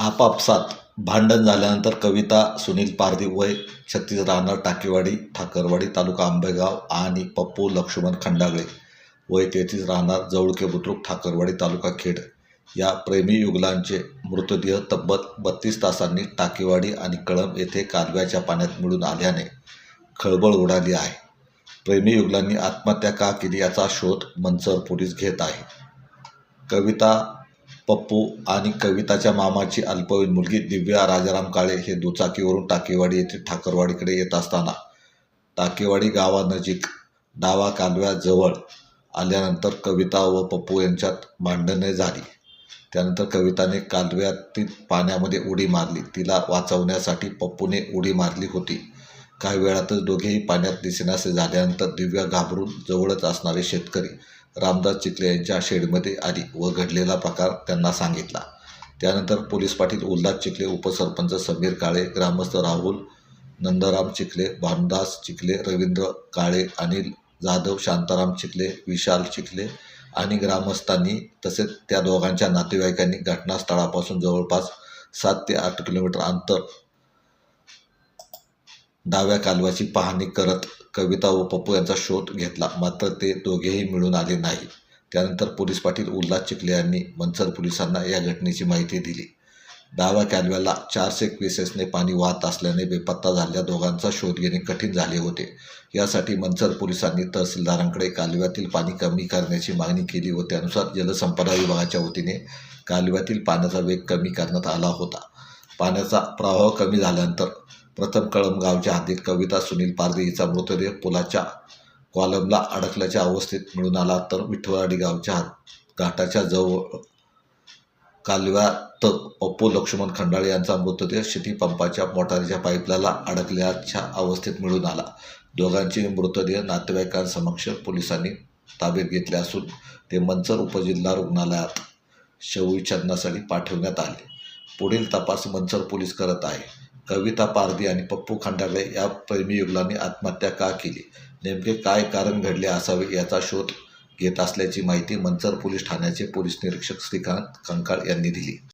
आपापसात भांडण झाल्यानंतर कविता सुनील पारधी वय छत्तीस राहणार टाकेवाडी ठाकरवाडी तालुका आंबेगाव आणि पप्पू लक्ष्मण खंडागळे. वय तेहतीस राहणार जवळके बुद्रुक ठाकरवाडी तालुका खेड. या प्रेमी युगलांचे मृतदेह तब्बल बत्तीस तासांनी टाकेवाडी आणि कळंब येथे कालव्याच्या पाण्यात मिळून आल्याने खळबळ उडाली आहे. प्रेमी युगलांनी आत्महत्या का केली याचा शोध मंचर पोलीस घेत आहे. कविता पप्पू आणि कविताच्या मामाची अल्पवयीन मुलगी दिव्या राजाराम काळे हे दुचाकीवरून टाकेवाडी येथे ठाकरवाडीकडे येत असताना. टाकेवाडी गावानजीक डावा कालव्याजवळ आल्यानंतर कविता व पप्पू यांच्यात भांडणे झाली. त्यानंतर कविताने कालव्यातील पाण्यामध्ये उडी मारली. तिला वाचवण्यासाठी पप्पूने उडी मारली होती. काही वेळातच दोघेही पाण्यात दिसेनासे झाल्यानंतर दिव्या घाबरून जवळच असणारे शेतकरी रामदास चिखले यांच्या शेडमध्ये आली व घडलेला प्रकार त्यांना सांगितला. त्यानंतर पोलीस पाटील उल्हास चिखले उपसरपंच समीर काळे ग्रामस्थ राहुल नंदराम चिखले भानुदास चिखले रवींद्र काळे अनिल जाधव शांताराम चिखले विशाल चिखले आणि ग्रामस्थांनी तसेच त्या दोघांच्या नातेवाईकांनी घटनास्थळापासून जवळपास सात ते आठ किलोमीटर अंतर डाव्या कालव्याची पाहणी करत कविता व पप्पू यांचा शोध घेतला. मात्र ते दोघेही मिळून आले नाही. त्यानंतर पोलीस पाटील उल्हास चिखले यांनी मनसर पोलिसांना या घटनेची माहिती दिली. डाव्या कालव्याला चारशे क्विसेसने पाणी वाहत असल्याने बेपत्ता झालेल्या दोघांचा शोध घेणे कठीण झाले होते. यासाठी मनसर पोलिसांनी तहसीलदारांकडे कालव्यातील पाणी कमी करण्याची मागणी केली व त्यानुसार जलसंपदा विभागाच्या वतीने कालव्यातील पाण्याचा वेग कमी करण्यात आला होता. पाण्याचा प्रवाह कमी झाल्यानंतर प्रथम कळंब गावच्या हद्दीत कविता सुनील पारधी हिचा मृतदेह पुलाच्या कॉलमला अडकल्याच्या अवस्थेत मिळून आला तर विठ्ठलवाडी गावच्या घाटाच्या जवळ कालव्यात पप्पू लक्ष्मण खंडाळे यांचा मृतदेह शेतीपंपाच्या मोटारीच्या पाईपलाला अडकल्याच्या अवस्थेत मिळून आला. दोघांचे मृतदेह नातेवाईकांसमक्ष पोलिसांनी ताब्यात घेतले असून ते मंचर उपजिल्हा रुग्णालयात शवविच्छेदनासाठी पाठवण्यात आले. पुढील तपास मंचर पोलीस करत आहे. कविता पारधी आणि पप्पू खंडागळे या प्रेमीयुगलांनी आत्महत्या का केली? नेमके काय कारण घडले असावे याचा शोध घेत असल्याची माहिती मंचर पोलीस ठाण्याचे पोलीस निरीक्षक श्रीकांत कंकाळ यांनी दिली.